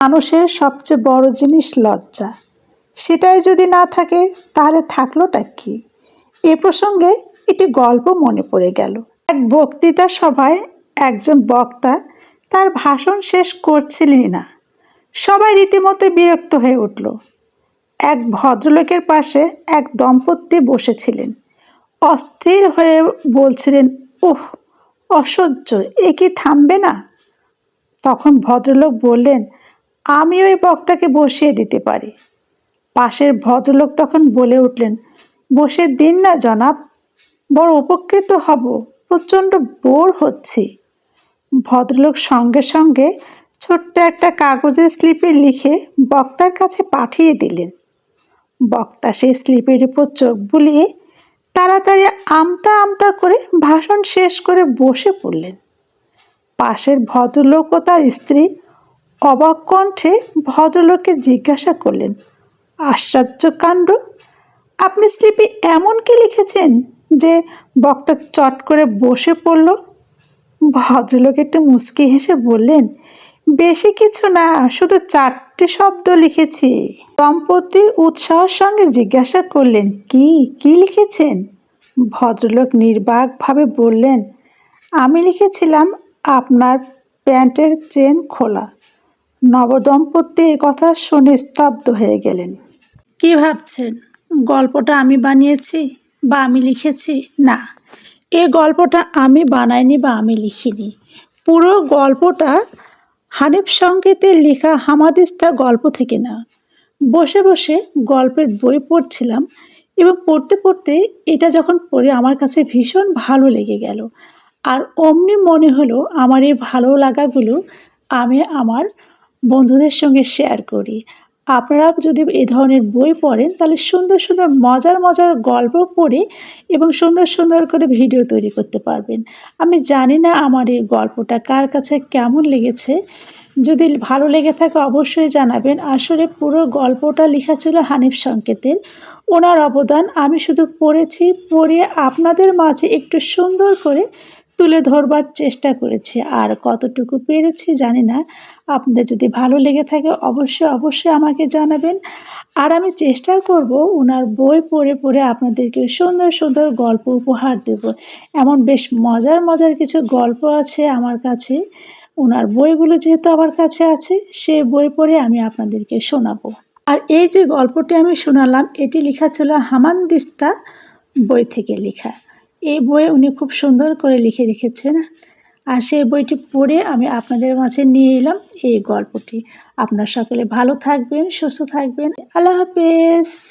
মানুষের সবচেয়ে বড় জিনিস লজ্জা। সেটাই যদি না থাকে, তাহলে থাকলোটা কি? এ প্রসঙ্গে একটি গল্প মনে পড়ে গেল। এক বক্তৃতা সভায় একজন বক্তা তার ভাষণ শেষ করছিলেনই না। সবাই রীতিমতো বিরক্ত হয়ে উঠল। এক ভদ্রলোকের পাশে এক দম্পতি বসেছিলেন। অস্থির হয়ে বলছিলেন, ওহ, অসহ্য, এ কি থামবে না? তখন ভদ্রলোক বললেন আমি ওই বক্তাকে বসিয়ে দিতে পারি। পাশের ভদ্রলোক তখন বলে উঠলেন, বসে দিন না জনাব, বড় উপকৃত হব, প্রচণ্ড বোর হচ্ছি। ভদ্রলোক সঙ্গে সঙ্গে ছোট্ট একটা কাগজের স্লিপে লিখে বক্তার কাছে পাঠিয়ে দিলেন। বক্তা সেই স্লিপের উপর চোখ বুলিয়ে তাড়াতাড়ি আমতা আমতা করে ভাষণ শেষ করে বসে পড়লেন। পাশের ভদ্রলোক ও তার স্ত্রী অবাক কণ্ঠে ভদ্রলোককে জিজ্ঞাসা করলেন, আশ্চর্য কাণ্ড? আপনি স্লিপে এমন কি লিখেছেন যে বক্তা চট করে বসে পড়ল? ভদ্রলোক একটু মুচকি হেসে বললেন, বেশি কিছু না, শুধু চারটে শব্দ লিখেছি। দম্পতি উৎসাহের সঙ্গে জিজ্ঞাসা করলেন, কি কি লিখেছেন? ভদ্রলোক নির্বাকভাবে বললেন, আমি লিখেছিলাম আপনার প্যান্টের চেন খোলা। নবদম্পতি এ কথা শুনে স্তব্ধ হয়ে গেলেন। কি ভাবছেন? গল্পটা আমি বানিয়েছি বা আমি লিখেছি? না। এ গল্পটা আমি বানাইনি বা আমি লিখিনি। পুরো গল্পটা হানিফ সংকেতের লেখা হামাদিস্তা গল্প থেকে না। বসে বসে গল্পের বই পড়ছিলাম এবং পড়তে পড়তে এটা যখন পড়ে আমার কাছে ভীষণ ভালো লেগে গেল। আর অমনি মনে হলো আমার এই ভালো লাগাগুলো আমি আমার বন্ধুদের সঙ্গে শেয়ার করি। আপনারা যদি এ ধরনের বই পড়েন, তাহলে সুন্দর সুন্দর মজার মজার গল্প পড়ে এবং সুন্দর সুন্দর করে ভিডিও তৈরি করতে পারবেন। আমি জানি না আমার এই গল্পটা কার কাছে কেমন লেগেছে। যদি ভালো লেগে থাকে অবশ্যই জানাবেন। আসলে পুরো গল্পটা লেখা ছিল হানিফ সংকেতের। ওনার অবদান আমি শুধু পড়েছি, পড়ে আপনাদের মাঝে একটু সুন্দর করে তুলে ধরবার চেষ্টা করেছি। আর কতটুকু পেরেছি জানি না। আপনাদের যদি ভালো লেগে থাকে, অবশ্যই অবশ্যই আমাকে জানাবেন। আর আমি চেষ্টা করব ওনার বই পড়ে পড়ে আপনাদেরকে সুন্দর সুন্দর গল্প উপহার দেব। এমন বেশ মজার মজার কিছু গল্প আছে আমার কাছে। ওনার বইগুলো যেহেতু আমার কাছে আছে, সে বই পড়ে আমি আপনাদেরকে শোনাবো। আর এই যে গল্পটি আমি শোনালাম, এটি লেখা ছিল হামানদিস্তা বই থেকে লেখা। এই বইয়ে উনি খুব সুন্দর করে লিখে রেখেছেন। আর সেই বইটি পড়ে আমি আপনাদের মাঝে নিয়ে এলাম এই গল্পটি। আপনার সকলে ভালো থাকবেন, সুস্থ থাকবেন। আল্লাহ হাফেজ।